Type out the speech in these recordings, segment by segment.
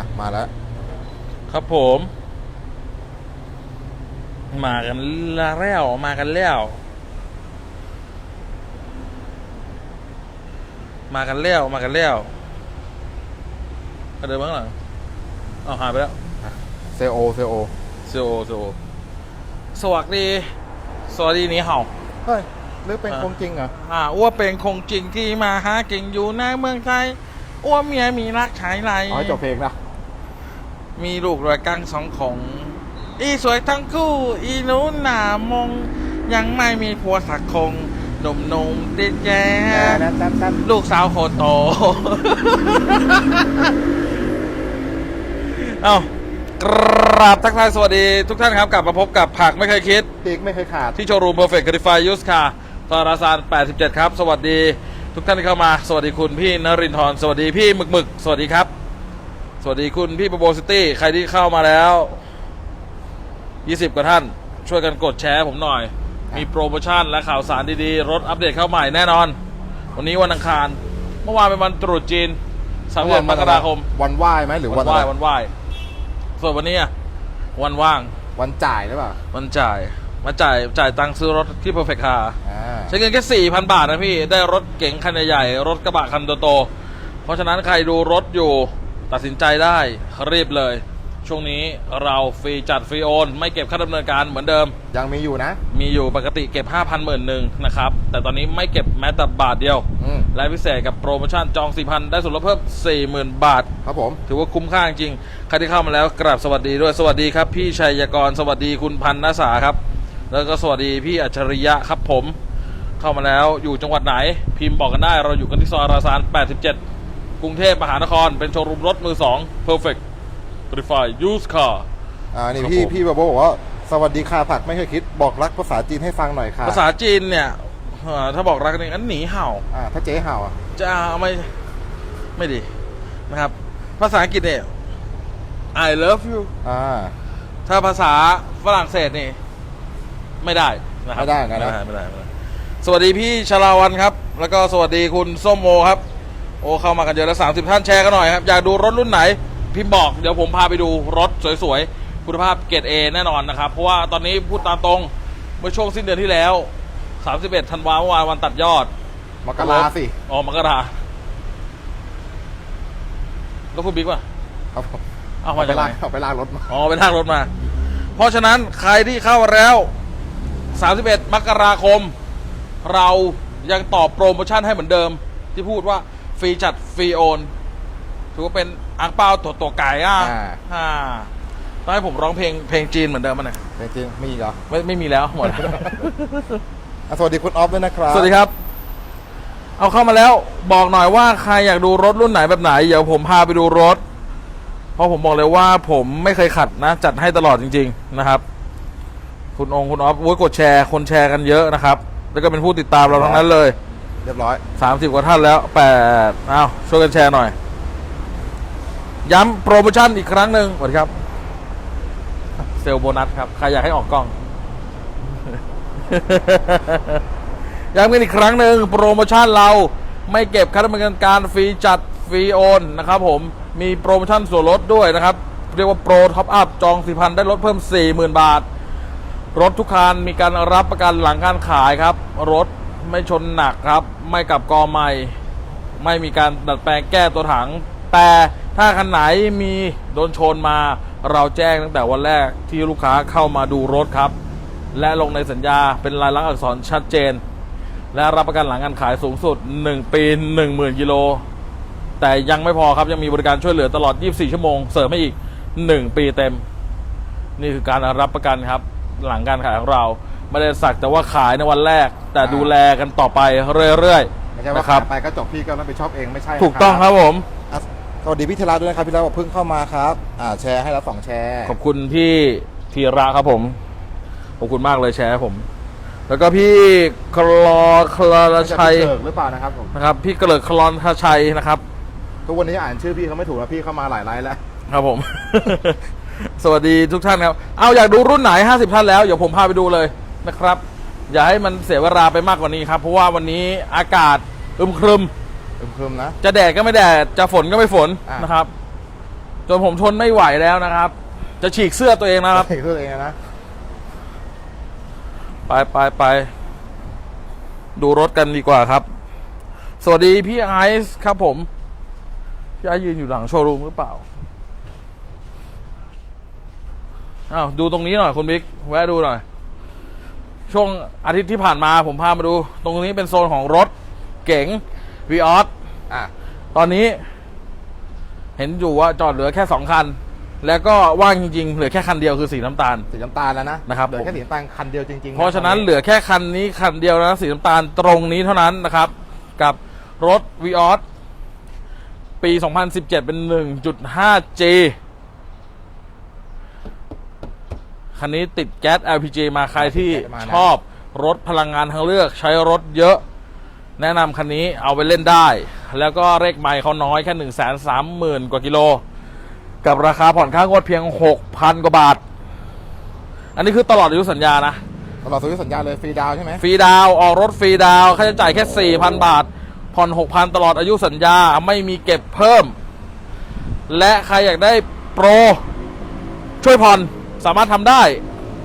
อะ มาแล้ว ครับผม มากันแล้วมากันแล้ว มากันแล้วมากันแล้วกระเดินบ้างหลังเอาหายไปแล้วเซโอเซโอโซโซสวัสดี สวัสดีนี่เห่าเฮ้ยหรือเป็นอะคงจริงเหรออ่าอ้วเป็นคงจริงที่มาหาเก่งอยู่ในเมืองไทยอ้วเมียมีรักชายไรอ๋อให้จบเพลงนะ มีลูกรวยกังสองของ อีสวยทั้งคู่ อีหนูหนามง ยังไม่มีผัวสักคงหนุ่มนมๆติดแย่แนะนำๆลูกสาวโคตรโต เอ้ากราบทักทายสวัสดีทุกท่านครับ กลับมาพบกับผักไม่เคยคิดปีกไม่เคยขาด ที่โชว์รูม Perfect c a r i f y Use Car ตราซาน 87 ครับ สวัสดีทุกท่านที่เข้ามา สวัสดีคุณพี่นรินทร์สวัสดีพี่หมึกหมึก สวัสดีครับ สวัสดีคุณพี่ปโบซิตี้ใครที่เข้ามาแล้ว 20 กว่าท่าน ช่วยกันกดแชร์ผมหน่อย มีโปรโมชั่นและข่าวสารดีๆ รถอัปเดตเข้าใหม่แน่นอน วันนี้วันอังคาร เมื่อวานเป็นวันตรุษจีนสามเดือนมกราคม วันไหว้ไหมหรือวัวันนไหว้อะไรวันไหว้ส่วนวันนี้อะวันว่าง วันจ่ายหรือเปล่า วันจ่าย มาจ่ายจ่ายตังค์ซื้อรถที่ Perfect Car อ่าใช้เงินแค่สี่พันบาทนะพี่ ได้รถเก๋งคันใหญ่ๆรถกระบะคันโตๆเพราะฉะนั้นใครดูรถอยู่ ตัดสินใจได้รีบเลย ช่วงนี้เราฟรีจัดฟรีโอน ไม่เก็บค่าดำเนินการเหมือนเดิม ยังมีอยู่นะ มีอยู่ปกติเก็บ 5,000หมื่นหนึ่งนะครับ แต่ตอนนี้ไม่เก็บแม้แต่บาทเดียว อืมและพิเศษกับโปรโมชั่นจอง 4,000 ได้ส่วนลดเพิ่ม 40,000 บาท ครับผม ถือว่าคุ้มค่าจริงๆใครที่เข้ามาแล้วกราบสวัสดีด้วยสวัสดีครับ พี่ชัยกรสวัสดีคุณพันนษาครับ แล้วก็สวัสดีพี่อัจฉริยะครับผม เข้ามาแล้วอยู่จังหวัดไหน พิมพ์บอกกันได้เราอยู่กันที่ซอยราซาน 87 กรุงเทพมหานคร เป็นโชว์รูมรถมือ2 perfect verify used car อ่านี่ครับพี่ผมพี่แบบบอกว่าสวัสดีค่ะผักไม่เคยคิดบอกรักภาษาจีนให้ฟังหน่อยค่ะภาษาจีนเนี่ยเอ่อถ้าบอกรักกันอันหนีเห่า อ่าถ้าเจ๊เห่าอะจะเอาไม่ไม่ดีนะครับ ภาษาอังกฤษเนี่ย I love you อ่า ถ้าภาษาฝรั่งเศสนี่ ไม่ได้นะครับไม่ได้นะ ไม่ได้ไม่ได้ไม่ได้ สวัสดีพี่ชลาวันครับ แล้วก็สวัสดีคุณส้มโมครับ โอ้เข้ามากันเยอะแล้วสามสิบท่านแชร์กันหน่อยครับ อยากดูรถรุ่นไหน พิมพ์บอกเดี๋ยวผมพาไปดูรถสวยๆ คุณภาพเกรดเอแน่นอนนะครับ เพราะว่าตอนนี้พูดตามตรง เมื่อช่วงสิ้นเดือนที่แล้ว 31ธันวาเมื่อวานวันตัดยอดมกราสิอ๋อมกราแล้วคุณบิ๊กป่ะครับผมเอามาเอาไปจากไหนลากเอาไปลากรถมาอ๋อไปลากรถมา เพราะฉะนั้นใครที่เข้าแล้ว 31 มกราคม เรายังตอบโปรโมชั่นให้เหมือนเดิม ที่พูดว่า ฟรีจัดฟรีโอนถือว่าเป็นอังเปาตัวตัวไก่อะอ่า อ่าต้องให้ผมร้องเพลงเพลงจีนเหมือนเดิมมั้ยเนี่ยจริงๆมีอีกเหรอไม่ไม่มีแล้วหมดอะสวัสดีคุณออฟด้วยนะครับสวัสดีครับ เอาเข้ามาแล้วบอกหน่อยว่าใครอยากดูรถรุ่นไหนแบบไหน เดี๋ยวผมพาไปดูรถ เพราะผมบอกเลยว่าผมไม่เคยขัดนะ จัดให้ตลอดจริง ๆ นะครับ คุณองค์คุณออฟโว้ยกดแชร์ คนแชร์กันเยอะนะครับ แล้วก็เป็นผู้ติดตามเราทั้งนั้นเลย เรียบร้อย 30 กว่าท่านแล้วแปดอ้าวช่วยกันแชร์หน่อย ย้ำโปรโมชั่นอีกครั้งหนึ่งสวัสดีครับ เซลล์โบนัสครับ ใครอยากให้ออกกล้อง ย้ำกันอีกครั้งหนึ่งโปรโมชั่นเราไม่เก็บค่าดำเนินการฟรีจัดฟรีโอนนะครับผมมีโปรโมชั่นส่วนลดด้วยนะครับ เรียกว่าโปรท็อปอัพจอง 4,000 ได้ลดเพิ่ม 40,000 บาท รถทุกคันมีการรับประกันหลังการขายครับ รถ ไม่ชนหนักครับ ไม่กลับกอใหม่ ไม่มีการดัดแปลงแก้ตัวถัง แต่ถ้าคันไหนมีโดนชนมา เราแจ้งตั้งแต่วันแรกที่ลูกค้าเข้ามาดูรถครับ และลงในสัญญาเป็นลายลักษณ์อักษรชัดเจน และรับประกันหลังการขายสูงสุด 1 ปี 10,000กิโลแต่ยังไม่พอครับยังมีบริการช่วยเหลือตลอด 24 ชั่วโมงเสริมให้อีก 1 ปีเต็ม นี่คือการรับประกันครับ หลังการขายของเรา ไม่ได้สักแต่ว่าขายในวันแรก แต่อ่าดูแลกันต่อไปเรื่อยไม่ใช่ๆว่านะครับขายไปก็จบพี่ก็รับผิดชอบเองไม่ใช่นะถูกต้องครับผม อะสวัสดีพี่ธีระด้วยนะครับพี่ธีระบอกเพิ่งเข้ามาครับอ่าแชร์ให้แล้วสองแชร์ขอบคุณพี่ธีระครับผม ขอบคุณมากเลยแชร์ให้ผม แล้วก็พี่คลอคลอไม่ใช่ชัยพี่เถิกหรือเปล่านะครับผมนะครับ พี่เกลิกคลอนทชัยนะครับ ทุกวันนี้อ่านชื่อพี่เขาไม่ถูกแล้วพี่เข้ามาหลายไลน์แล้ว ครับผม สวัสดีทุกท่านครับ เอาอยากดูรุ่นไหน 50 ท่านแล้ว เดี๋ยวผมพาไปดูเลย นะครับ อย่าให้มันเสียเวลาไปมากกว่านี้ครับ เพราะว่าวันนี้อากาศอึมครึมครึมๆนะ จะแดดก็ไม่แดด จะฝนก็ไม่ฝนอะ นะครับ จนผมทนไม่ไหวแล้วนะครับ จะฉีกเสื้อตัวเองนะครับใส่ตัวเองนะ ไปไปไปดูรถกันดีกว่าครับ สวัสดีพี่ไอซ์ครับผม พี่ไอซ์ยืนอยู่หลังโชว์รูมหรือเปล่าอ้าวดูตรงนี้หน่อยคุณบิ๊กแวะดูหน่อย ช่วงอาทิตย์ที่ผ่านมาผมพามาดู ตรงนี้เป็นโซนของรถเก๋งวีออสอะตอนนี้ เห็นอยู่ว่าจอดเหลือแค่สองคัน แล้วก็ว่างจริงๆ เหลือแค่คันเดียวคือสีน้ำตาล สีน้ำตาลแล้วนะนะครับ เหลือแค่สีน้ำตาลคันเดียวจริงๆเพราะฉะนั้นตอเหลือแค่คันนี้คันเดียวนะสีน้ำตาลตรงนี้เท่านั้นนะครับ กับรถ v ีออสปี 2017 เป็น 1.5G คันนี้ติดแก๊ส LPG มาใครที่ชอบรถพลังงานทางเลือกใช้รถเยอะ แนะนำคันนี้เอาไปเล่นได้ แล้วก็เลขไมล์เขาน้อยแค่1 3 0 0 0 0 กว่ากิโล กับราคาผ่อนค่างวดเพียง 6,000 กว่าบาท อันนี้คือตลอดอายุสัญญานะตลอดสวิตสัญญาเลยฟรีดาวน์ใช่ไหมฟรีดาวน์ออกรถฟรีดาวน์ค่าใช้จ่ายแค่ 4,000 บาท ผ่อน 6,000 ตลอดอายุสัญญาไม่มีเก็บเพิ่ม และใครอยากได้โปร ช่วยผ่อน สามารถทำได้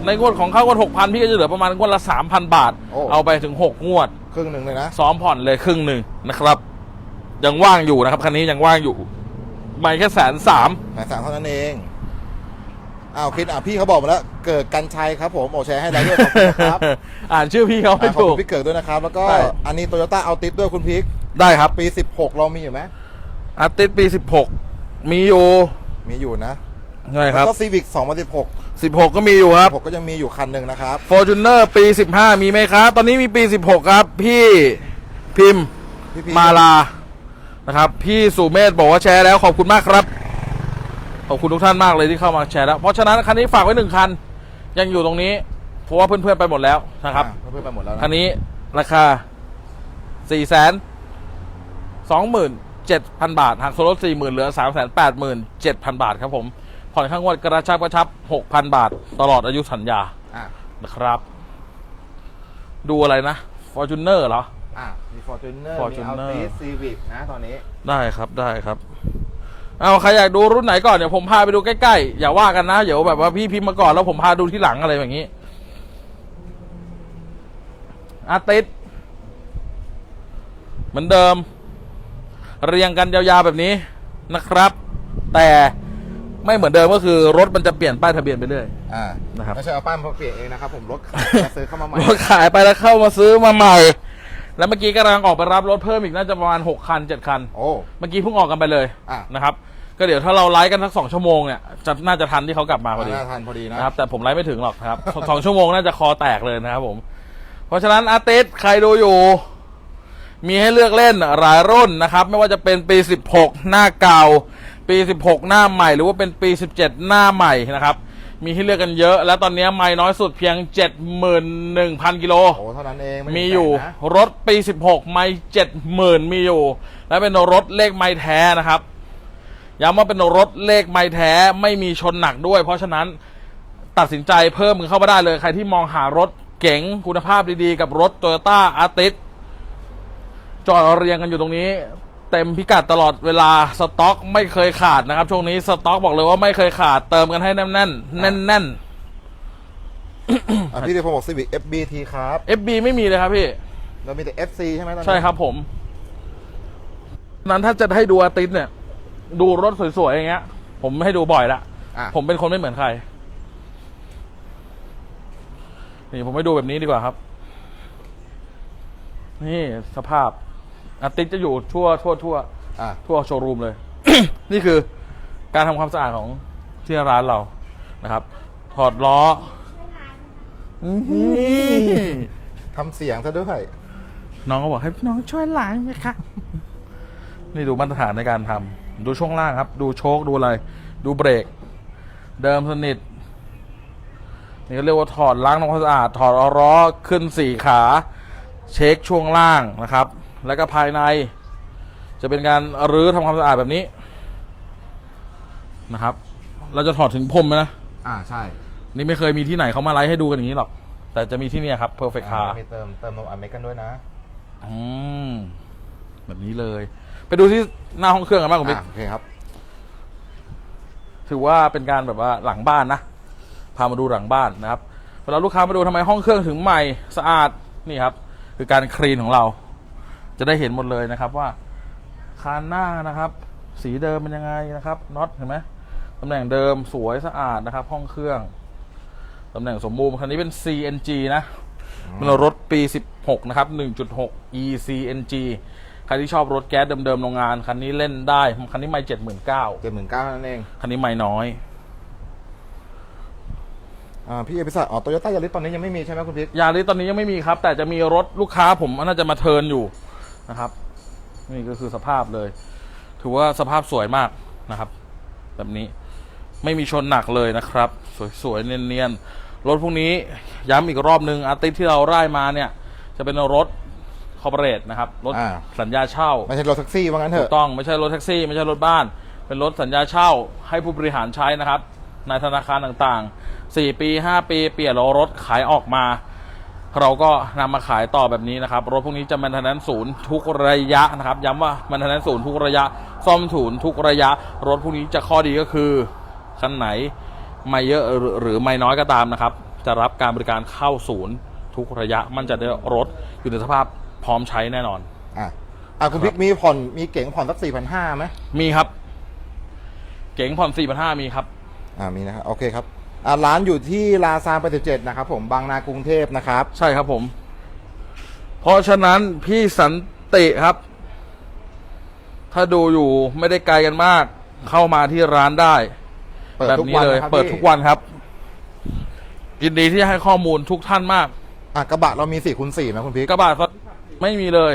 ในงวดของค่างวด6,000พี่ก็จะเหลือประมาณงวดละ3,000บาทเอาไปถึง6งวด ครึ่งหนึ่งเลยนะซ้อมผ่อนเลยครึ่งหนึ่งนะครับ ยังว่างอยู่นะครับคันนี้ยังว่างอยู่ไม่แค่แสนสามแหมสั่งเท่านั้นเองอ้าวคิดอะพี่เขาบอกมาแล้ว เกิดกันชัยครับผมโอแชร์ให้ได้ด้วยขอบคุณนะครับอ่านชื่อพี่เขาอะไม่ขอบถูคุก ณพี่เกิดด้วยนะครับ แล้วก็ใช่ อันนี้โตโยต้าเอาติดด้วยคุณพิกได้ครับปี 16 เรามีอยู่ไหมอาร์ติสปี16มีอยู่มีอยู่นะ ใช่ครับแล้วก็ซีวิก2016 16 ก็มีอยู่ครับผมก็ยังมีอยู่คันหนึ่งนะครับ f o r t u n e r ปี 15 มีไหมครับ ตอนนี้มีปี 16 ครับ พี่พิมพ์พี่พีมาลานะครับ พี่สุเมธบอกว่าแชร์แล้วขอบคุณมากครับ ขอบคุณทุกท่านมากเลยที่เข้ามาแชร์แล้ว เพราะฉะนั้นคันนี้ฝากไว้หนึ่งคัน ยังอยู่ตรงนี้ เพราะว่าเพื่อนๆไปหมดแล้วนะครับ อะเพื่อนๆไปหมดแล้วนะคันนี้ราคา 4 2 7 0 0 0 บาท หักส่วนลด40,000 เหลือ 3 8 7 0 0 0 บาทครับผม ผ่อนข้างงวดกระชับกระชับ6,000บาท ตลอดอายุสัญญาอะนะครับ ดูอะไรนะ Fortuner เหรออะมี Fortuner มี Fortuner Altis Civic นะตอนนี้ ได้ครับได้ครับ เอาใครอยากดูรุ่นไหนก่อนเดี๋ยวผมพาไปดูใกล้ๆ อย่าว่ากันนะเดี๋ยวแบบว่าพี่พิมพ์มาก่อนแล้วผมพาดูที่หลังอะไรแบบนี้อาติสเหมือนเดิม เรียงกันยาวๆแบบนี้นะครับ แต่ ไม่เหมือนเดิมก็คือรถมันจะเปลี่ยนป้ายทะเบียนไปเรื่อย อ่านะครับ ไม่ใช่เอาป้ายมาเปลี่ยนเองนะครับผมรถขายมาซื้อเข้ามาใหม่รถขายไปแล้วเข้ามาซื้อมาใหม่ แล้วเมื่อกี้กำลังออกไปรับรถเพิ่มอีกน่าจะประมาณ6คัน7คัน โอ้ เมื่อกี้เพิ่งออกกันไปเลยอะ นะครับ ก็เดี๋ยวถ้าเราไลฟ์กันสักสองชั่วโมงเนี่ยจะน่าจะทันที่เขากลับมาพอดี น่าทันพอดีนะนะครับแต่ผมไลฟ์ไม่ถึงหรอกนะครับ สองชั่วโมงน่าจะคอแตกเลยนะครับผม เพราะฉะนั้นอาร์ติสใครดูอยู่ มีให้เลือกเล่นหลายรุ่นนะครับ ไม่ว่าจะเป็นปี 16 หน้าเก่า ปี 16 หน้าใหม่ หรือว่าเป็นปี 17 หน้าใหม่นะครับ มีให้เลือกกันเยอะ แล้วตอนนี้ไม่น้อยสุดเพียง 71,000 กิโล โอ้เท่านั้นเองไมีอยู่แปลกนะรถปี 16 ไม่ 70,000 มีอยู่ และเป็นรถเลขไม่แท้นะครับ ย้ำว่าเป็นรถเลขไม่แท้ไม่มีชนหนักด้วย เพราะฉะนั้นตัดสินใจเพิ่มเข้ามาได้เลย ใครที่มองหารถเก๋งคุณภาพดีๆ กับรถ Toyota a r t i s จอดเรียงกันอยู่ตรงนี้ เต็มพิกัดตลอดเวลาสต็อกไม่เคยขาดนะครับ ช่วงนี้สต็อกบอกเลยว่าไม่เคยขาดเติมกันให้แน่นๆแน่นอะพี่เดชพงศ์บอก Civic FBT ครับๆ FB ไม่มีเลยครับพี่ เรามีแต่ FC ใช่ไหมตอนนี้ใช่ครับผม นั้นถ้าจะให้ดูอาติสเนี่ย ดูรถสวยๆอย่างเงี้ย ผมให้ดูบ่อยละอะผมเป็นคนไม่เหมือนใคร นี่ผมให้ดูแบบนี้ดีกว่าครับ นี่สภาพ อาติสจะอยู่ทั่วทั่วทั่วอะทั่วโชว์รูมเลย นี่คือการทำความสะอาดของที่ร้านเรานะครับ ถอดล้ออื้อหือทำเสียงซะด้วยน้องก็บอกให้พี่น้องช่วยล้างไหมคะ นี่ดูมาตรฐานในการทำดูช่วงล่างครับ ดูโชคดูอะไร ดูเบรก เดิมสนิท นี่ก็เรียกว่าถอดล้างทำความสะอาด ถอดเอาล้อขึ้นสี่ขา เช็คช่วงล่างนะครับ แล้วก็ภายใน จะเป็นการรื้อทำความสะอาดแบบนี้นะครับ เราจะถอดถึงพรมไหมนะอ่าใช่ นี่ไม่เคยมีที่ไหนเขามาไลฟ์ให้ดูกันอย่างนี้หรอก แต่จะมีที่เนี่ยครับ perfect อ่า car มีเติมเติมนมอเมริกันด้วยนะอืมแบบนี้เลย ไปดูที่หน้าห้องเครื่องกันบ้างคุณบิ๊กอะโอเคครับ ถือว่าเป็นการแบบว่าหลังบ้านนะ พามาดูหลังบ้านนะครับ เวลาลูกค้ามาดูทำไมห้องเครื่องถึงใหม่สะอาดนี่ครับ คือการคลีนของเรา จะได้เห็นหมดเลยนะครับว่าคานหน้านะครับ สีเดิมเป็นยังไงนะครับน็อตเห็นไหมตำแหน่งเดิมสวยสะอาดนะครับ ห้องเครื่องตำแหน่งสมบูรณ์คันนี้เป็น CNG นะเป็นรถปี 16 นะครับ 1.6 ECNG ใครที่ชอบรถแก๊สเดิมๆโรงงาน คันนี้เล่นได้ คันนี้ไม่79,000เจ็ดหมื่นเก้านั่นเอง คันนี้ไม่น้อยอ่าพี่เอพิสัตอ๋อโตโยต้ายาริสตอนนี้ยังไม่มีใช่ไหมคุณพิกยาริสตอนนี้ยังไม่มีครับ แต่จะมีรถลูกค้าผมน่าจะมาเทิร์นอยู่ นะครับ นี่ก็คือสภาพเลย ถือว่าสภาพสวยมากนะครับ แบบนี้ไม่มีชนหนักเลยนะครับ สวยๆเนียนๆรถพวกนี้ย้ำอีกรอบนึงอาร์ติสที่เราไล่มาเนี่ย จะเป็นรถคอร์ปอเรทนะครับรถอ่า สัญญาเช่า ไม่ใช่รถแท็กซี่ว่างั้นเถถูอะ กต้องไม่ใช่รถแท็กซี่ ไม่ใช่รถบ้าน เป็นรถสัญญาเช่าให้ผู้บริหารใช้นะครับในธนาคารต่างๆ 4 ปี 5 ปี เปลี่ยนล้อรถขายออกมา เราก็นำมาขายต่อแบบนี้นะครับ รถพวกนี้จะมันทนนศูนย์ทุกระยะนะครับ ย้ำว่ามันทนนศูนย์ทุกระยะ ซ่อมศูนย์ทุกระยะ รถพวกนี้จะข้อดีก็คือคันไหนไม่เยอะหรือหรือไม่น้อยก็ตามนะครับ จะรับการบริการเข้าศูนย์ทุกระยะ มันจะได้รถอยู่ในสภาพพร้อมใช้แน่นอน อะอะคุณพิกมีผ่อนมีเก๋งผ่อนสักสี่พันห้าไหมมีครับ เก๋งผ่อน4 5 0 0มีครับ อ่ามีนะครับโอเคครับอ่า ร้านอยู่ที่ลาซาน87นะครับผมบางนากรุงเทพนะครับ ใช่ครับผม เพราะฉะนั้นพี่สันติครับ ถ้าดูอยู่ไม่ได้ไกลกันมาก เข้ามาที่ร้านได้ เปิดแบบทุกนี้วันเลย นะครับเปิดพี่ทุกวันครับ ยินดีที่จะให้ข้อมูลทุกท่านมาก อะกระบะเรามี4คูณ4ไหมคุณพิกกระบะไม่มีเลย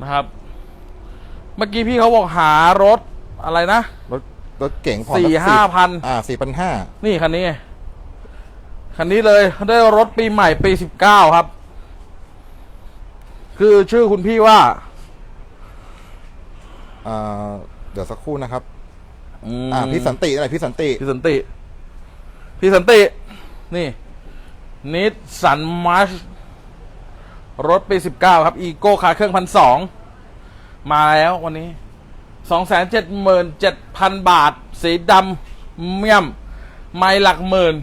นะครับ เมื่อกี้พี่เขาบอกหารถอะไรนะ รถ รถเก๋งผ่อนสี่ห้าพันอ่าสี่พันห้านี่คันนี้ไงคันนี้เลยได้รถปีใหม่ปีสิบเก้าครับ คือชื่อคุณพี่ว่าอ่าเดี๋ยวสักครู่นะครับอืมอ่าพี่สันติอะไรพี่สันติพี่สันติ พี่สันติ นี่นิสสันมาร์ชรถปีสิบเก้าครับ อีโก้คาเครื่องพันสองมาแล้ววันนี้ สองแสนเจ็ดหมื่นเจ็ดพันบาท สีดำเมี่ยม ไม่หลักหมื่น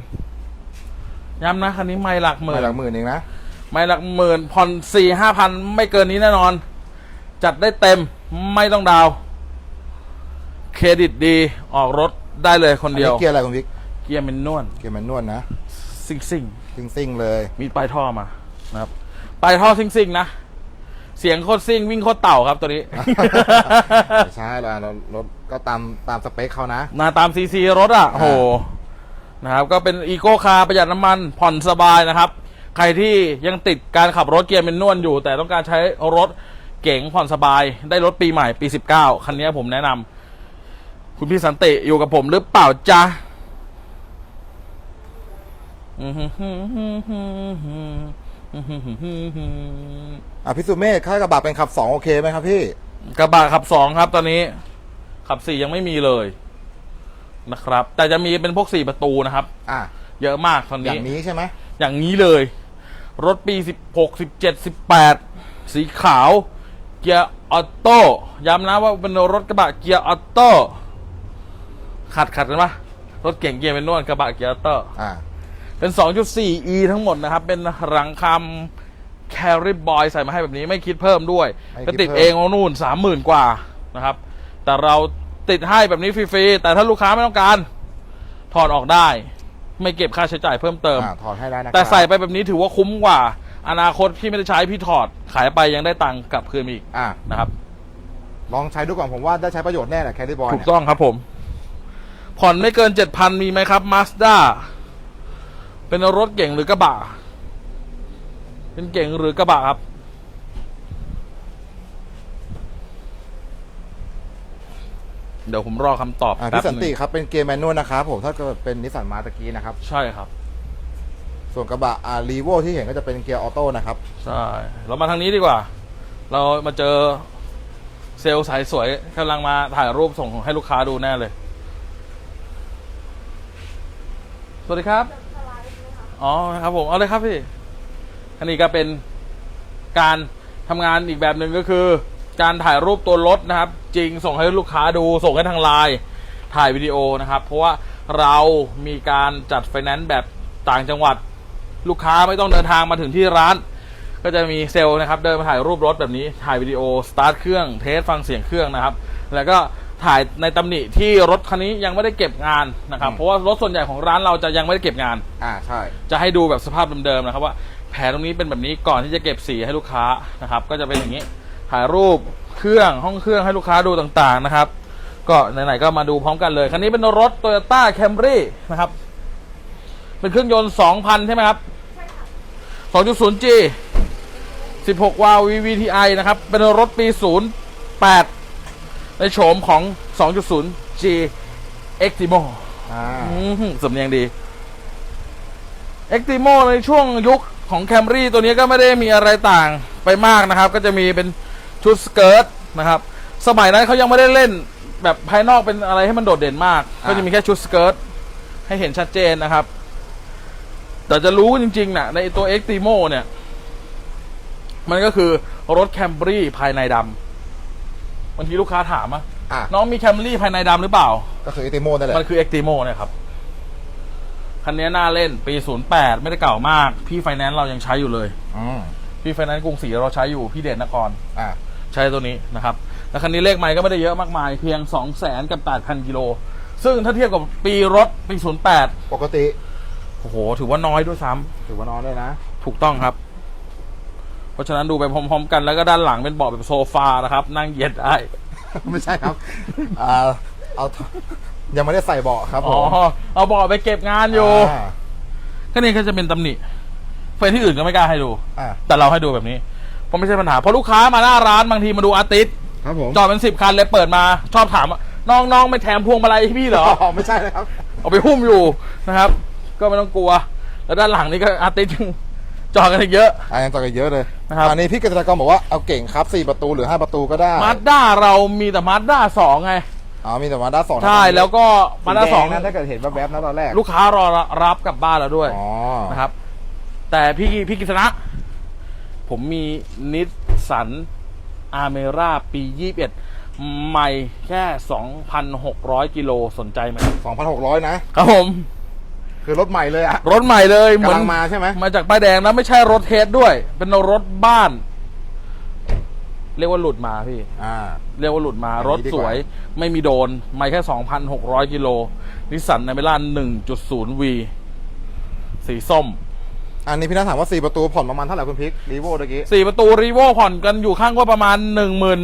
ย้ำนะคันนี้ไม่หลักหมื่ไม่น หลักหมื่นเองนะ ไม่หลักหมื่นผ่อนสี่ห้าพันไม่เกินนี้แน่นอน จัดได้เต็มไม่ต้องดาวน์เครดิตดีออกรถได้เลยคนอันเดียวนี้เกียร์อะไรคุณพิก เกียร์เมนนวล เกียร์แมนนวลนะซิงซิงซิงซิงๆเลย มีปลายท่อมานะครับ ปลายท่อซิงซิงนะ เสียงโคตรซิงวิ่งโคตรเต่าครับตัวนี้ ไม่ใช่แล้วเรารถก็ตามตามสเปคเขานะ หนาตามซีซีรถอะโอ้โหนะครับ ก็เป็นอีโก้คาร์ประหยัดน้ำมันผ่อนสบายนะครับ ใครที่ยังติดการขับรถเกียร์เมนนวลอยู่ แต่ต้องการใช้รถเก๋งผ่อนสบาย ได้รถปีใหม่ปี 19 คันนี้ผมแนะนำคุณพี่สันติอยู่กับผมหรือเปล่าจ๊ะอือหื อะพี่สุเมฆค่ากระบะเป็นขับสองโอเคไหมครับพี่ กระบะขับสองครับตอนนี้ ขับสี่ยังไม่มีเลยนะครับ แต่จะมีเป็นพวกสี่ประตูนะครับ อะเยอะมากตอนนี้อย่างนี้ใช่ไหมอย่างนี้เลย รถปีสิบหกสิบเจ็ดสิบแปดสีขาว เกียร์ออโต้ย้ำนะว่าเป็นรถกระบะเกียร์ออโต้ขัดขัดกันปะรถเก่งเกียร์เป็นนวดกระบะเกียร์ออโต้ อ่า เป็น 2.4e ทั้งหมดนะครับ เป็นหลังคำแคริบอยใส่มาให้แบบนี้ไม่คิดเพิ่มด้วยก็ติดเองเอานู่น30,000กว่านะครับ แต่เราติดให้แบบนี้ฟรีๆแต่ถ้าลูกค้าไม่ต้องการ ถอดออกได้ ไม่เก็บค่าใช้จ่ายเพิ่มเติมอะถอดให้ได้นะครับแต่ใส่ไปแบบนี้ถือว่าคุ้มกว่า อนาคตพี่ไม่ได้ใช้พี่ถอดขายไปยังได้ตังค์กลับคืนมาอีกอะนะครับ ลองใช้ดูก่อนผมว่าได้ใช้ประโยชน์แน่แหละแคดดี้บอยถูกต้องครับผม ผ่อนไม่เกินเจ็ดพันมีไหมครับมาสด้า เป็นรถเก่งหรือกระบะ เป็นเก่งหรือกระบะครับ เดี๋ยวผมรอคำตอบอะแป๊บพี่สันหตินึงครับเป็นเกียร์แมนนวลนะครับผมถ้าเกิดเป็นนิสสันมาตะกี้นะครับ ใช่ครับ ส่วนกระบะอ่ารีโวที่เห็นก็จะเป็นเกียร์ออโต้นะครับ ใช่ เรามาทางนี้ดีกว่า เรามาเจอเซลล์สายสวยกำลังมาถ่ายรูปส่งให้ลูกค้าดูแน่เลย สวัสดีครับ อ๋อครับผมเอาเลยครับพี่อันนี้ก็เป็นการทำงานอีกแบบหนึ่งก็คือ การถ่ายรูปตัวรถนะครับ จริงส่งให้ลูกค้าดูส่งให้ทางไลน์ถ่ายวิดีโอนะครับ เพราะว่าเรามีการจัดไฟแนนซ์แบบต่างจังหวัด ลูกค้าไม่ต้องเดินทางมาถึงที่ร้าน ก็จะมีเซลล์นะครับ เดินมาถ่ายรูปรถแบบนี้ถ่ายวิดีโอสตาร์ทเครื่องเทสฟังเสียงเครื่องนะครับ แล้วก็ ถ่ายในตำหนิที่รถคันนี้ยังไม่ได้เก็บงานนะครับ อืม เพราะว่ารถส่วนใหญ่ของร้านเราจะยังไม่ได้เก็บงาน อ่าใช่ จะให้ดูแบบสภาพเดิมๆนะครับว่าแผลตรงนี้เป็นแบบนี้ก่อนที่จะเก็บสีให้ลูกค้านะครับ ก็จะเป็นอย่างนี้ถ่ายรูปเครื่องห้องเครื่องให้ลูกค้าดูต่างๆนะครับ ก็ไหนๆก็มาดูพร้อมกันเลย คันนี้เป็นรถ Toyota Camry นะครับ เป็นเครื่องยนต์ 2,000 ใช่ไหมครับ 2.0G 16 วาล์ว VVTi นะครับ เป็นรถปี 08 ในโฉมของ 2.0G Extimo อ่าอืมสำเนียงดีเอ็กติโมในช่วงยุคของแคมรี่ตัวนี้ก็ไม่ได้มีอะไรต่างไปมากนะครับ ก็จะมีเป็นชุดสเกิร์ตนะครับ สมัยนั้นเขายังไม่ได้เล่นแบบภายนอกเป็นอะไรให้มันโดดเด่นมากอ่าก็จะมีแค่ชุดสเกิร์ตให้เห็นชัดเจนนะครับ แต่จะรู้จริงๆนะในตัวเอ็กติโมเนี่ย มันก็คือรถแคมรี่ภายในดำ บางทีลูกค้าถามอะอะน้องมีแคมรี่ภายในดำหรือเปล่า ก็คือไอติโมนั่นแหละ มันคือ Extimo นะครับ คันนี้น่าเล่นปี 08 ไม่ได้เก่ามาก พี่ไฟแนนซ์เรายังใช้อยู่เลย อืมพี่ไฟแนนซ์กรุงศรีเราใช้อยู่พี่เด่นนคร อ่าใช้ตัวนี้นะครับแล้วคันนี้เลขไมล์ก็ไม่ได้เยอะมากมาย เพียง2 0 0 0 0 0กับ 8,000 กิโล ซึ่งถ้าเทียบกับปีรถปี 08 ปกติ โอ้โห ถือว่าน้อยด้วยซ้ำถือว่านอนด้วยนะ ถูกต้องครับ เพราะฉะนั้นดูไปพร้อมๆกันแล้วก็ด้านหลังเป็นเบาะแบบโซฟานะครับ นั่งเหยียดได้ ไม่ใช่ครับอ่าเอายังไม่ได้ใส่เบาะครับผอ๋อ มเอาเบาะไปเก็บงานอยู่อ่าก็นี่ก็จะเป็นตำหนิเฟนที่อื่นก็ไม่กล้าให้ดู อ่าแต่เราให้ดูแบบนี้ เพราะไม่ใช่ปัญหา เพราะลูกค้ามาหน้าร้านบางทีมาดูอาร์ติสครับผมจอดเป็นสิบคันเลยเปิดมา ชอบถามว่าน้องน้องไม่แถมพวงมาลัยให้พี่เหรอ อ๋อไม่ใช่นะครับ เอาไปหุ้มอยู่นะครับ ก็ไม่ต้องกลัว แล้วด้านหลังนี่ก็อาร์ติสจอดกันอีกเยอะ อ่ายังต่อกันเยอะเลย นะครับอันนี้พี่เกษตรกรบอกว่าเอาเก่งครับสี่ประตูหรือห้าประตูก็ได้มาด้าเรามีแต่มาด้าสองไงอ๋อมีแต่มาด้าสองใช่แล้วก็มาด้าสองนะถ้าเกิดเห็นแวบๆนะตอนแรกลูกค้ารอรับกลับบ้านแล้วด้วยอ๋อนะครับ แต่พี่พี่กิษณะผมมีนิสสันอาเมร่าปี 21 ใหม่แค่ 2,600 กิโลสนใจไหมครับสองพันหกร้อยนะ ครับผม คือรถใหม่เลยอะรถใหม่เลยเหมืกำอนลังมาใช่ไหมมาจากป้ายแดงแล้วไม่ใช่รถเทสด้วย เป็นรถบ้าน เรียกว่าหลุดมาพี่ อ่า เรียกว่าหลุดมาอันนี้รถดีกว่า สวยไม่มีโดน ไม่แค่ 2,600 กิโลนิสสันในเมล่า 1.0V สีส้ม อันนี้พี่นัทถามว่าสี่ประตูผ่อนประมาณเท่าไหร่คุณพิกรีโวเมื่อกี้สี่ประตูรีโวผ่อนกันอยู่ข้างว่าประมาณหนึ่งหมื่น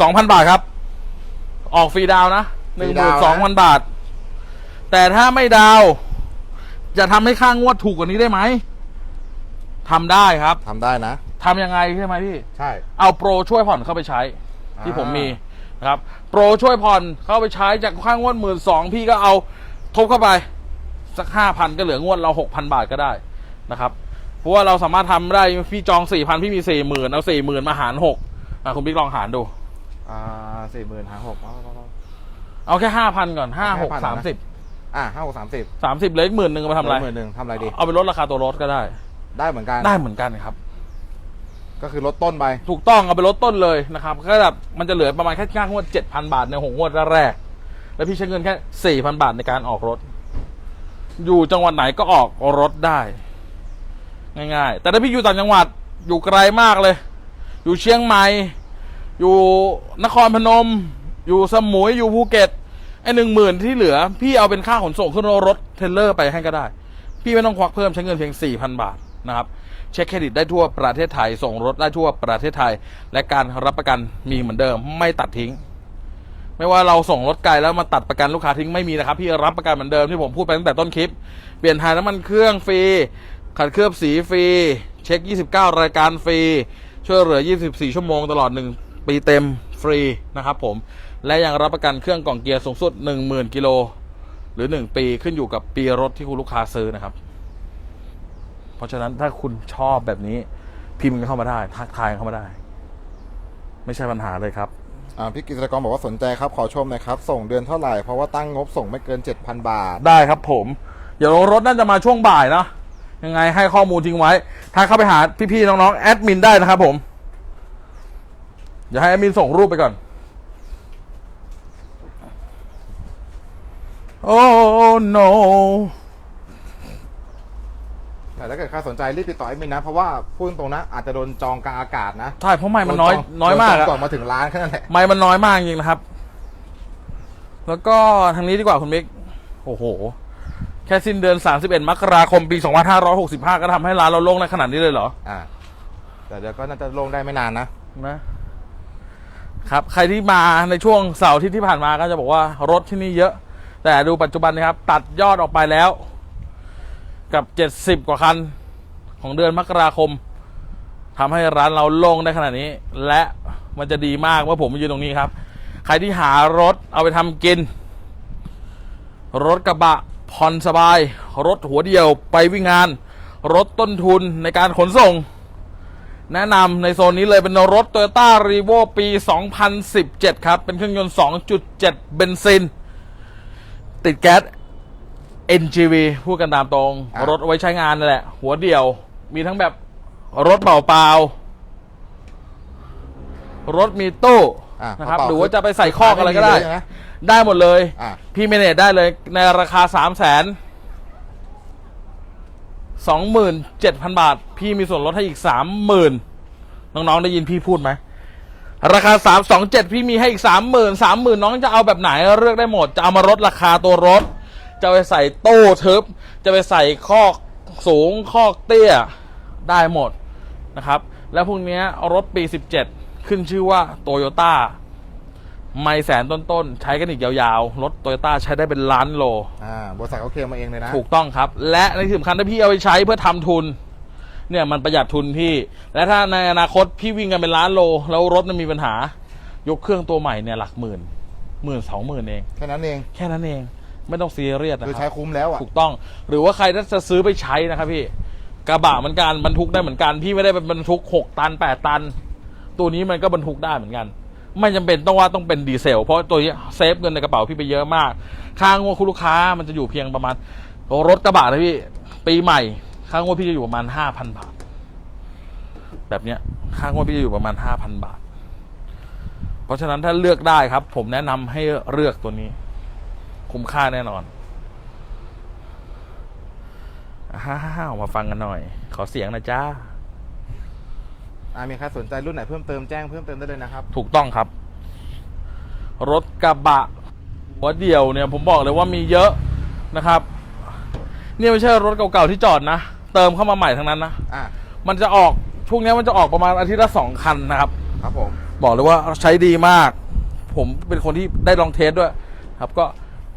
สองพันบาทครับ ออกฟรีดาวน์นะหนึ่งหมื่นสองพันบาท แต่ถ้าไม่ดาวน์ จะทำให้ค่างวดถูกกว่านี้ได้ไหมทำได้ครับทำได้นะ ทำยังไงใช่ไหมพี่ ใช่ เอาโปรช่วยผ่อนเข้าไปใช้ ที่อ่าผมมีนะครับ โปรช่วยผ่อนเข้าไปใช้จากค่างวดหมื่นสองพี่ก็เอาทบเข้าไป สักห้าพันก็เหลืองวดเราหกพันบาทก็ได้นะครับ เพราะว่าเราสามารถทำได้พี่จองสี่พันพี่มีสี่หมื่นเอาสี่หมื่นมาหารหกอะคุณบิ๊กลองหารดู อ่าสี่หมื่นหารหกเอาเอาเอาเอาแค่ห้าพันก่อนห้าหก5,000สามสิบ อ่าห้าหกสามสิบสามสิบเหลยหมื่นหนึ่งเอาไปทำอะไรหมื่นหนึ่งทำอะไรดี เอาไปลดราคาตัวรถก็ได้ ได้เหมือนกันได้เหมือนกันครับ ก็คือลดต้นไป ถูกต้องเอาไปลดต้นเลยนะครับก็แบบมันจะเหลือประมาณแค่ค่างวดเจ็ดพันบาทในหกงวดแรกๆแล้วพี่ใช้เงินแค่สี่พันบาทในการออกรถ อยู่จังหวัดไหนก็ออกรถได้ ง่าย ๆ แต่ถ้าพี่อยู่ต่างจังหวัดอยู่ไกลมากเลย อยู่เชียงใหม่ อยู่นครพนม อยู่สมุยอยู่ภูเก็ต ไอ้หนึ่งหมื่นที่เหลือ พี่เอาเป็นค่าขนส่งขึ้นรถเทรลเลอร์ไปให้ก็ได้ พี่ไม่ต้องควักเพิ่มใช้เงินเพียงสี่พันบาทนะครับเช็คเครดิตได้ทั่วประเทศไทย ส่งรถได้ทั่วประเทศไทย และการรับประกันมีเหมือนเดิมไม่ตัดทิ้ง ไม่ว่าเราส่งรถไกลแล้วมาตัดประกันลูกค้าทิ้งไม่มีนะครับพี่รับประกันเหมือนเดิมที่ผมพูดไปตั้งแต่ต้นคลิป เปลี่ยนถ่ายน้ำมันเครื่องฟรีขัดเคลือบสีฟรีเช็ค 29 รายการฟรีช่วยเหลือ 24 ชั่วโมงตลอด 1 ปีเต็มฟรีนะครับผม และยังรับประกันเครื่องกล่องเกียร์สูงสุด 10,000 กิโล หรือ 1 ปีขึ้นอยู่กับปีรถที่คุณลูกค้าซื้อนะครับ เพราะฉะนั้นถ้าคุณชอบแบบนี้ พิมพ์กันเข้ามาได้ทักทายเข้ามาได้ ไม่ใช่ปัญหาเลยครับอ่าพี่กิจกรบอกว่าสนใจครับขอชมหนะครับ ส่งเดือนเท่าไหร่เพราะว่าตั้งงบส่งไม่เกิน 7,000 บาท ได้ครับผมเดี๋ยวรถน่าจะมาช่วงบ่ายเนาะยังไงให้ข้อมูลทิ้งไว้ถ้าเข้าไปหาพี่ๆน้องๆแอดมินได้นะครับผม เดี๋ยวให้แอดมินส่งรูปไปก่อน โอ้ no แต่ถ้าเกิดใครสนใจรีบติดต่อไอ้มินนะ เพราะว่าพูดตรงๆนะ อาจจะโดนจองกลางอากาศนะใช่เพราะไม่มันน้อยโดจงน้อยมากโดจอะงก่อนมาถึงร้านแค่นั้นแหละไม่มันน้อยมากจริงๆนะครับ แล้วก็ทางนี้ดีกว่าคุณมิกโอ้โห แค่สิ้นเดือน 31 มกราคมปี 2565 ก็ทำให้ร้านเราโล่งในขนาดนี้เลยเหรอ อ่าแต่เดี๋ยวก็น่าจะลงได้ไม่นานนะ นะครับ ใครที่มาในช่วงเสาร์อาที่ที่ผ่านมาก็จะบอกว่ารถที่นี่เยอะ แต่ดูปัจจุบันนะครับ ตัดยอดออกไปแล้ว กับ 70 กว่าคัน ของเดือนมกราคมทำให้ร้านเราโล่งได้ขนาดนี้ และมันจะดีมากเมื่อผมมายืนตรงนี้ครับ ใครที่หารถเอาไปทำกิน รถกระบะผ่อนสบาย รถหัวเดียวไปวิ่งงาน รถต้นทุนในการขนส่ง แนะนำในโซนนี้เลยเป็นรถ Toyota r e v o ปี 2017 ครับ เป็นเครื่องยนต์ 2.7 เบนซิน ติดแก๊ส NGV พูดกันตามตรงอะรถเอาไว้ใช้งานนั่นแหละ หัวเดียว มีทั้งแบบรถเปล่าๆรถมีตู้อะนะครับเปล่าๆหรือว่าจะไปใส่คอกอะไรก็ได้ ม่มีเลยนะได้หมดเลย อะพี่เมเนจได้เลยในราคาสามแสนสองหมื่นเจ็ดพันบาท พี่มีส่วนลดให้อีกสามหมื่นน้อง ๆ ได้ยินพี่พูดไหม ราคาสามสองเจ็ดพี่มีให้อีกสามหมื่นสามหมื่นน้องจะเอาแบบไหนเลือกได้หมด จะเอามาลดราคาตัวรถ จะไปใส่ตู้ทึบ จะไปใส่คอกสูงคอกเตี้ยได้หมดนะครับ แล้วพวกเนี้ยรถปี 17 ขึ้นชื่อว่าโตโยต้าไม่แสนต้นๆ ใช้กันอีกยาวๆ รถโตโยต้าใช้ได้เป็นล้านโล อ่าบริษัทเขาเคลมมาเองเลยนะ ถูกต้องครับ และในที่สำคัญถ้าพี่เอาไปใช้เพื่อทำทุน เนี่ยมันประหยัดทุนพี่ และถ้าในอนาคตพี่วิ่งกันเป็นล้านโล แล้วรถมันมีปัญหา ยกเครื่องตัวใหม่เนี่ยหลักหมื่นหมื่นสองหมื่นเอง แค่นั้นเองแค่นั้นเอง ไม่ต้องซีเรียสนะคือคใช้รับคุ้มแล้วอะ ถูกต้อง หรือว่าใครถ้าจะซื้อไปใช้นะครับพี่กระบะเหมือนกันบรรทุกได้เหมือนกัน พี่ไม่ได้เป็นบรรทุกหกตันแปดตัน ตัวนี้มันก็บรรทุกได้เหมือนกัน ไม่จำเป็นต้องว่าต้องเป็นดีเซล เพราะตัวนี้เซฟเงินในกระเป๋าพี่ไปเยอะมาก ค่างวดคุณลูกค้ามันจะอยู่เพียงประมาณรถกระบะนะพี่ ปีใหม่ ค่างวดพี่จะอยู่ประมาณห้าพันบาท แบบเนี้ยค่างวดพี่จะอยู่ประมาณห้าพันบาท เพราะฉะนั้นถ้าเลือกได้ครับ ผมแนะนำให้เลือกตัวนี้ คุ้มค่าแน่นอนอ้าวมาฟังกันหน่อย ขอเสียงหนะจ้าอ่ามีใครสนใจรุ่นไหนเพิ่มเติมแจ้งเพิ่มเติมได้เลยนะครับ ถูกต้องครับ รถกระบะหัวเดียวเนี่ย ผมบอกเลยว่ามีเยอะนะครับ เนี่ยไม่ใช่รถเก่าๆที่จอดนะ เติมเข้ามาใหม่ทั้งนั้นนะ อ่ามันจะออกพวกเนี้ยมันจะออกประมาณอาทิตย์ละสองคันนะครับ ครับผม บอกเลยว่าใช้ดีมาก ผมเป็นคนที่ได้ลองเทสด้วย ครับก็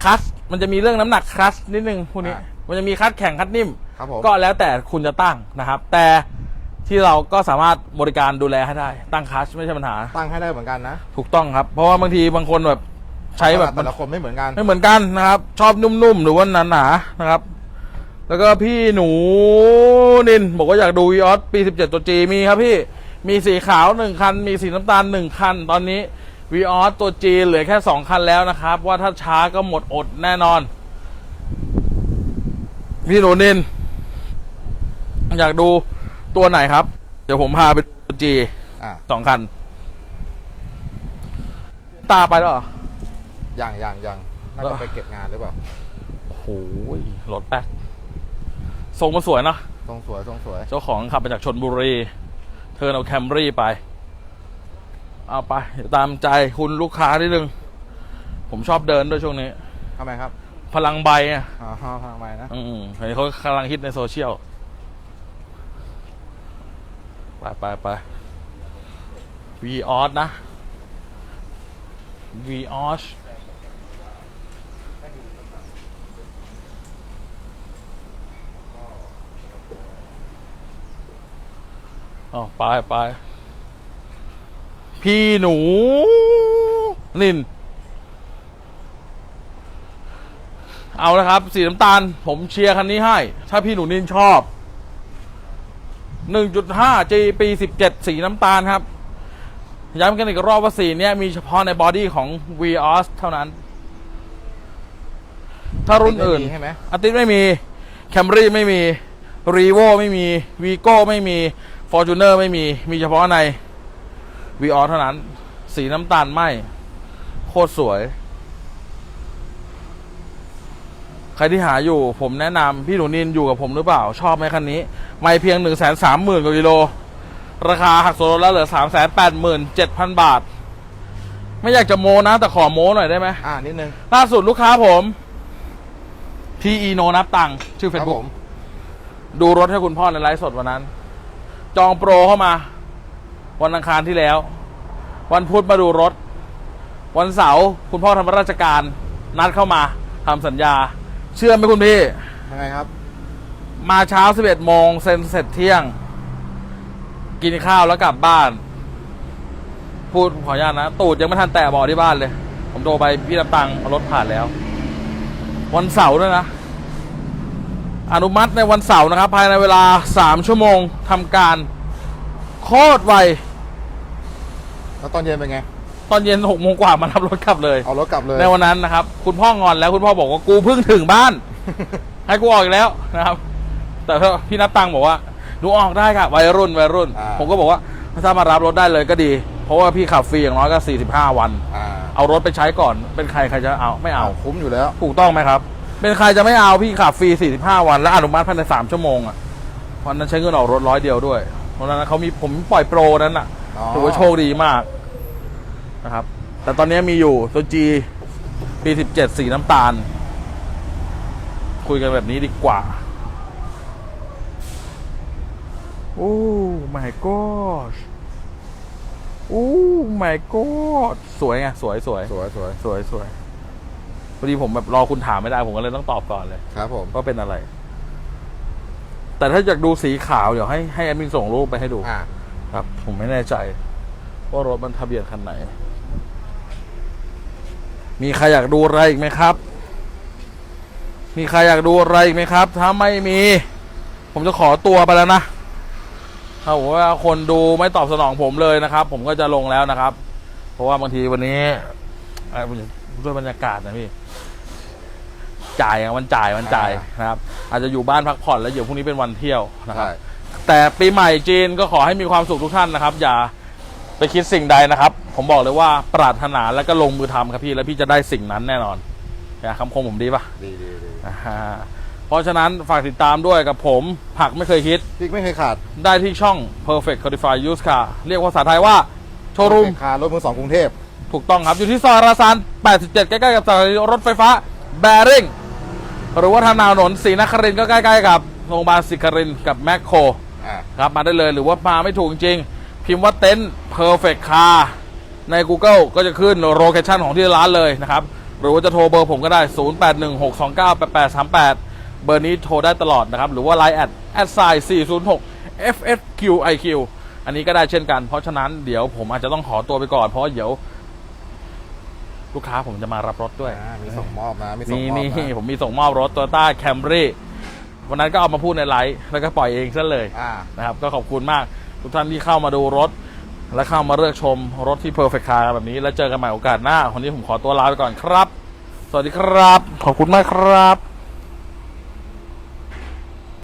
คลัสมันจะมีเรื่องน้ำหนักคลัสนิดนึงพวกนี้ อะมันจะมีคลัสแข็งคลัสนิ่ม ครับผม ก็แล้วแต่คุณจะตั้งนะครับ แต่ที่เราก็สามารถบริการดูแลให้ได้ ตั้งคลัสไม่ใช่ปัญหา ตั้งให้ได้เหมือนกันนะถูกต้องครับ เพราะว่าบางทีบางคนแบบใช้แบบ แต่ละคนไม่เหมือนกัน ไม่เหมือนกันนะครับ ชอบนุ่มๆ หรือว่าหนาๆนะครับ แล้วก็พี่หนูนิน บอกว่าอยากดูวีออสปี 17 ตัวจีมีครับพี่ มีสีขาวหนึ่งคัน มีสีน้ำตาลหนึ่งคัน ตอนนี้วีออสตัวจีเหลือแค่สองคันแล้วนะครับ ว่าถ้าช้าก็หมดอดแน่นอน พี่หนูนิน อยากดูตัวไหนครับ เดี๋ยวผมพาไปดูตัวจีอ่าสองคัน ตาไปแล้วเหรอ อย่างอย่างอย่างน่าจะไปเก็บงานหรือเปล่า โอ้โหรถแป๊ก ทรงมันสวยเนอะทรงสวยทรงสวย เจ้าของขับมาจากชนบุรี เธอเอาแคมรี่ไป เอาไปเดี๋ยวตามใจคุณลูกค้านิดนึง ผมชอบเดินด้วยช่วงนี้ ทำไมครับพลังใบอะอ๋อทำไมนะอืมเห็นเขากำลังฮิตในโซเชียล ไปไปไป v ีออสนะ v ีออส อ๋อไปไปพี่หนู นิน เอาละครับ สีน้ำตาล ผมเชียร์คันนี้ให้ ถ้าพี่หนูนินชอบ 1.5 G ปี 17 สีน้ำตาลครับ ย้ำกันอีกรอบว่าสีเนี้ยมีเฉพาะในบอดี้ของ v ีออสเท่านั้น ถ้ารุ่นอื่นไม่มีใช่ไหมอาติสไม่มี แคมรี่ไม่มีรีโวไม่มีวีโก้ไม่มี ฟอร์จูเนอร์ไม่มีมีเฉพาะในวีออเท่านั้น สีน้ำตาลไหมโคตรสวย ใครที่หาอยู่ผมแนะนำพี่หนูนินอยู่กับผมหรือเปล่า ชอบไหมคันนี้ ไม่เพียงหนึ่งแสนสามหมื่นกว่ากิโล ราคาหักส่วนลดแล้วเหลือสามแสนแปดหมื่นเจ็ดพันบาท ไม่อยากจะโมนะ แต่ขอโมหน่อยได้ไหมอ่านิดนึง ล่าสุดลูกค้าผมพี่อีโนนับตังค์ชื่อเฟคซรับบุ๊ผกมดูรถให้คุณพ่อในไลฟ์สดวันนั้น จองโปรเข้ามา วันอังคารที่แล้ว วันพุธมาดูรถ วันเสาร์คุณพ่อทำราชการ นัดเข้ามาทำสัญญา เชื่อไหมคุณพี่ ยังไงครับ มาเช้า 11โมงเซ็นเสร็จเที่ยง กินข้าวแล้วกลับบ้าน พูดขออนุญาตนะ ตูดยังไม่ทันแตะเบาะที่บ้านเลย ผมโทรไปพี่รับตังค์เอารถผ่านแล้ว วันเสาร์ด้วยนะ อนุมัติในวันเสาร์นะครับ ภายในเวลา 3 ชั่วโมงทำการโคตรไว แล้วตอนเย็นเป็นไง ตอนเย็น6โมงกว่ามารับรถกลับเลย เอารถกลับเลยในวันนั้นนะครับ คุณพ่องอนแล้วคุณพ่อบอกว่ากูเพิ่งถึงบ้าน ให้กูออกอีกแล้วนะครับ แต่ถ้าพี่นับตังค์บอกว่าหนูออกได้ค่ะวัยรุ่นวัยรุ่น อ่า ผมก็บอกว่าถ้ามารับรถได้เลยก็ดี เพราะว่าพี่ขับฟรีอย่างน้อยก็ 45 วัน อ่าเอารถไปใช้ก่อนเป็นใครใครจะเอาไม่เอา คุ้มอยู่แล้ว ถูกต้องไหมครับ เป็นใครจะไม่เอาพี่ขับฟรี 45 วัน และอนุมัติภายใน 3 ชั่วโมงอะวันนั้นใช้เงินออกรถร้อยเดียวด้วยวันนั้นเขามีผมปล่อยโปรนั้นอะอ๋อถือว่าโชคดีมากนะครับ แต่ตอนนี้มีอยู่ตัวจีปี 17 สีน้ำตาล คุยกันแบบนี้ดีกว่า โอ้ my god โอ้ my god สวยไงสวยสวยสวยสวยสวยสวย พอดีผมแบบรอคุณถามไม่ได้ผมก็เลยต้องตอบก่อนเลยครับผมว่าเป็นอะไร แต่ถ้าอยากดูสีขาวเดี๋ยวให้ให้แอดมินส่งรูปไปให้ดูอ่าครับ ผมไม่แน่ใจ ว่ารถมันทะเบียนคันไหน มีใครอยากดูอะไรอีกไหมครับ มีใครอยากดูอะไรอีกไหมครับ ถ้าไม่มี ผมจะขอตัวไปแล้วนะถ้าผมว่าคนดูไม่ตอบสนองผมเลยนะครับ ผมก็จะลงแล้วนะครับ เพราะว่าบางทีวันนี้เอ่อด้วยบรรยากาศนะพี่ จ่ายอะมันจ่ายมันจ่ายนะครับอาจจะอยู่บ้านพักผ่อนแล้วเดี๋ยวพรุ่งนี้เป็นวันเที่ยวนะครับใช่แต่ปีใหม่จีนก็ขอให้มีความสุขทุกท่านนะครับ อย่าไปคิดสิ่งใดนะครับ ผมบอกเลยว่าปรารถนาแล้วก็ลงมือทำครับพี่แล้วพี่จะได้สิ่งนั้นแน่นอนนะคำคมผมดีปะดีดีดีอ่าฮะเพราะฉะนั้นฝากติดตามด้วยกับผม ผักไม่เคยคิดพี่ไม่เคยขาด ได้ที่ช่อง Perfect Qualified Used Car เรียกว่าภาษาไทยว่า โชว์รูมคารถมือสองกรุงเทพ ถูกต้องครับ อยู่ที่ซอยราซาน 87 ใกล้ๆกับสถานีรถไฟฟ้า แบริ่ง หรือว่าทางนาวถนนศรีนครินทร์ก็ใกล้ๆกับโรงพยาบาลศิครินทร์กับแมคโครอ่าครับมาได้เลยหรือว่ามาไม่ถูกจริงๆพิมพ์ว่าเต็นท์ perfect car ใน Google ก็จะขึ้นโลเคชันของที่ร้านเลยนะครับ หรือว่าจะโทรเบอร์ผมก็ได้ 0816298838 เบอร์นี้โทรได้ตลอดนะครับ หรือว่า Line แอดแอดไซน์406 FSQIQ อันนี้ก็ได้เช่นกัน เพราะฉะนั้นเดี๋ยวผมอาจจะต้องขอตัวไปก่อนเพราะเดี๋ยว ลูกค้าผมจะมารับรถด้วย อ่ามีส่งมอบนะมีส่งมีมอบมีนะผมมีส่งมอบรถ Toyota Camry วันนั้นก็เอามาพูดในไลฟ์แล้วก็ปล่อยเองซะเลยอ่านะครับ ก็ขอบคุณมากทุกท่านที่เข้ามาดูรถ และเข้ามาเลือกชมรถที่ Perfect Car แบบนี้ แล้วเจอกันใหม่โอกาสหน้าวันนี้ผมขอตัวลาไปก่อนครับ สวัสดีครับ ขอบคุณมากครับ